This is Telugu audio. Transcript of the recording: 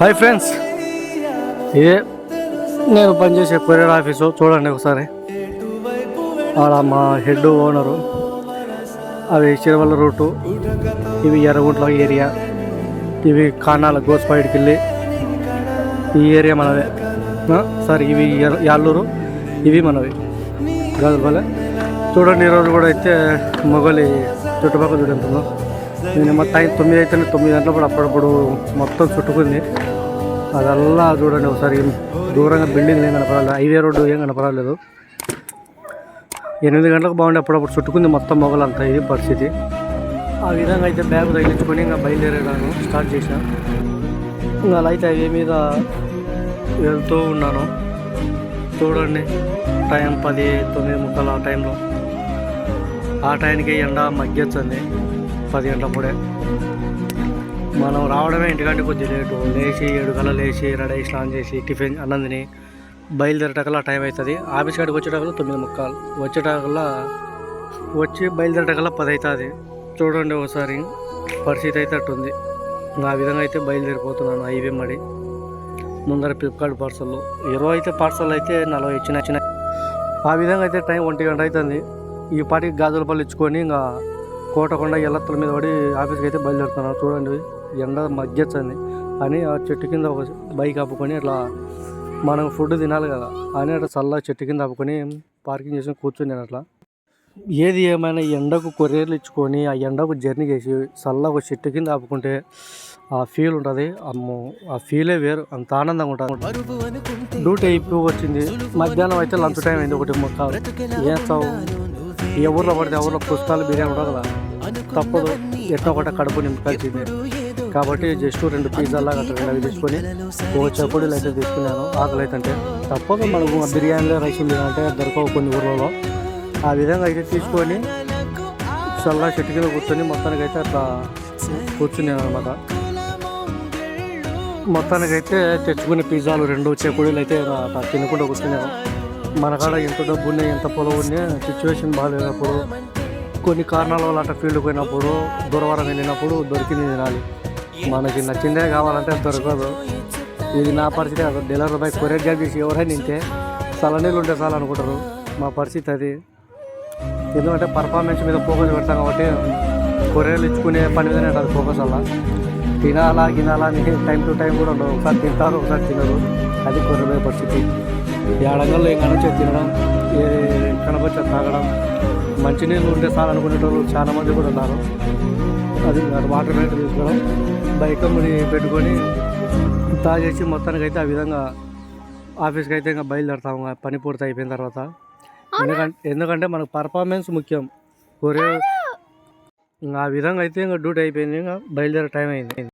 హాయ్ ఫ్రెండ్స్ ఏ నేను పనిచేసే కొరియర్ ఆఫీసు చూడండి ఒకసారి. ఆడ మా హెడ్ ఓనరు అవి చిరవల్ల రూటు ఇవి ఎర్రగుంట్ల ఏరియా ఇవి కానాల గోస్పాయిడ్కి వెళ్ళి ఈ ఏరియా మనదే. సారీ ఇవి యాళ్ళూరు ఇవి మనవి. గాజులపల్లె. చూడండి ఈరోజు కూడా అయితే మొగలి చుట్టుపక్కల చూడంతుందో నేను మొత్తం తొమ్మిది అయితే తొమ్మిది గంటలప్పుడు అప్పుడప్పుడు మొత్తం చుట్టుకుంది. అదల్లా చూడండి ఒకసారి దూరంగా బిల్డింగ్ ఏం కనపరాలేదు హైవే రోడ్డు ఏం కనపడలేదు. ఎనిమిది గంటలకు బాగుండే అప్పుడప్పుడు చుట్టుకుంది మొత్తం మొగలంతా ఇది పరిస్థితి. ఆ విధంగా అయితే బ్యాగ్ తగిలించుకొని ఇంకా బయలుదేరేదాను స్టార్ట్ చేశాను ఇంకా అలా అయితే హైవే మీద వెళ్తూ ఉన్నాను. చూడండి టైం పది తొమ్మిది ముక్కలు ఆ టైంలో. ఆ టైంకి ఎండ మగ్గొచ్చింది పది గంటలప్పుడే. మనం రావడమే ఇంటికంటే కొద్ది లేటు. లేచి ఏడు కల్లా లేచి రెడీ స్నానం చేసి టిఫిన్ అన్నం తిని బయలుదేరటకల్లా టైం అవుతుంది ఆఫీస్ కాడికి వచ్చేటకల్లా తొమ్మిది ముక్కాలు. వచ్చేటకల్లా వచ్చి బయలుదేరటకల్లా పది అవుతుంది చూడండి ఒకసారి పరిస్థితి అయితే అట్టుంది. ఆ విధంగా అయితే బయలుదేరిపోతున్నాను హైవే మడి ముందర ఫ్లిప్కార్ట్ పార్సల్లో. ఇరవై అయితే పార్సల్ అయితే నలభై ఇచ్చిన ఇచ్చిన. ఆ విధంగా అయితే టైం ఒంటి గంట అవుతుంది ఈ పాటికి గాజుల పళ్ళు ఇచ్చుకొని ఇంకా కోటకొండ ఎల్లత్తల మీద పడి ఆఫీస్కి అయితే బయలుదేరుతున్నాను చూడండి ఎండ మగ్గొచ్చింది అని ఆ చెట్టు కింద ఒక బైక్ ఆపుకొని అట్లా మనం ఫుడ్ తినాలి కదా అని అట్లా చల్ల చెట్టు కింద ఆపుకొని పార్కింగ్ చేసుకొని కూర్చుని అట్లా. ఏది ఏమైనా ఎండకు కొరియర్లు ఇచ్చుకొని ఆ ఎండకు జర్నీ చేసి చల్లగా ఒక చెట్టు కింద ఆపుకుంటే ఆ ఫీల్ ఉంటుంది. అమ్మో ఆ ఫీలే వేరు. అంత ఆనందంగా ఉంటుంది. డ్యూటీ అయిపో వచ్చింది. మధ్యాహ్నం అయితే లంచ్ టైం అయింది ఒకటి మొక్క ఏం చావు ఏ ఊర్లో పడితే ఆ ఊర్లో పుస్తకాలు బిర్యానీ ఉండదు కదా. తప్పదు. ఎట్లా ఒకటి కడుపు నింపుకొచ్చింది కాబట్టి జస్ట్ రెండు పిజ్జాలా అట్లా రెండు అవి తీసుకొని ఒక అయితే తీసుకున్నాను. ఆకలి అయితే అంటే తప్పదు మనకు. బిర్యానీలో రైస్ అంటే దొరకవు కొన్ని ఊర్లలో. ఆ విధంగా అయితే తీసుకొని చల్లగా చెట్టు కింద కూర్చొని మొత్తానికి అయితే అట్లా కూర్చున్నాను అనమాట మొత్తానికైతే తెచ్చుకునే పిజ్జాలు రెండు చెప్పుడీలు అయితే తినకుండా కూర్చున్నాను. మన కాడ ఎంత డబ్బు ఉన్నాయి ఎంత పొలం ఉన్నాయి సిచ్యువేషన్ బాగాలేనప్పుడు కొన్ని కారణాల వల్ల అట్లా ఫీల్డ్ పోయినప్పుడు దూరవరం వెళ్ళినప్పుడు దొరికింది తినాలి. మనకి నచ్చిందే కావాలంటే దొరకదు. ఇది నా పరిస్థితి అది డెలివరీ బాయ్ కొరియర్ జాబ్ చేసి ఎవరైనా నింటే సలనీళ్ళు ఉంటే చాలు అనుకుంటారు. మా పరిస్థితి అది. ఎందుకంటే పర్ఫార్మెన్స్ మీద ఫోకస్ పెడతాం కాబట్టి కొరియర్లు ఇచ్చుకునే పని మీదనే ఉంటుంది ఫోకస్ అలా. తినాలా గినాలా అని టైం టు టైం కూడా ఉండవు. ఒకసారి తింటారు ఒకసారి తినరు. అది కొరియర్ పరిస్థితి. ఏడంగల్లో ఏం కనొచ్చే తినడం. కనపచ్చే తాగడం మంచినీళ్ళు ఉంటే చాలు అనుకునేటోళ్ళు చాలా మంది కూడా ఉన్నారు. అది వాటర్ బ్యాటిల్ తీసుకోవడం బైక్ ముడి పెట్టుకొని తాగేసి మొత్తానికి అయితే ఆ విధంగా ఆఫీస్కి అయితే ఇంకా బయలుదేరుతాం. ఇంకా పని పూర్తి అయిపోయిన తర్వాత. ఎందుకంటే ఎందుకంటే మనకు పర్ఫార్మెన్స్ ముఖ్యం. ఇంకా ఆ విధంగా అయితే ఇంకా డ్యూటీ అయిపోయింది. ఇంకా బయలుదేరే టైం అయింది.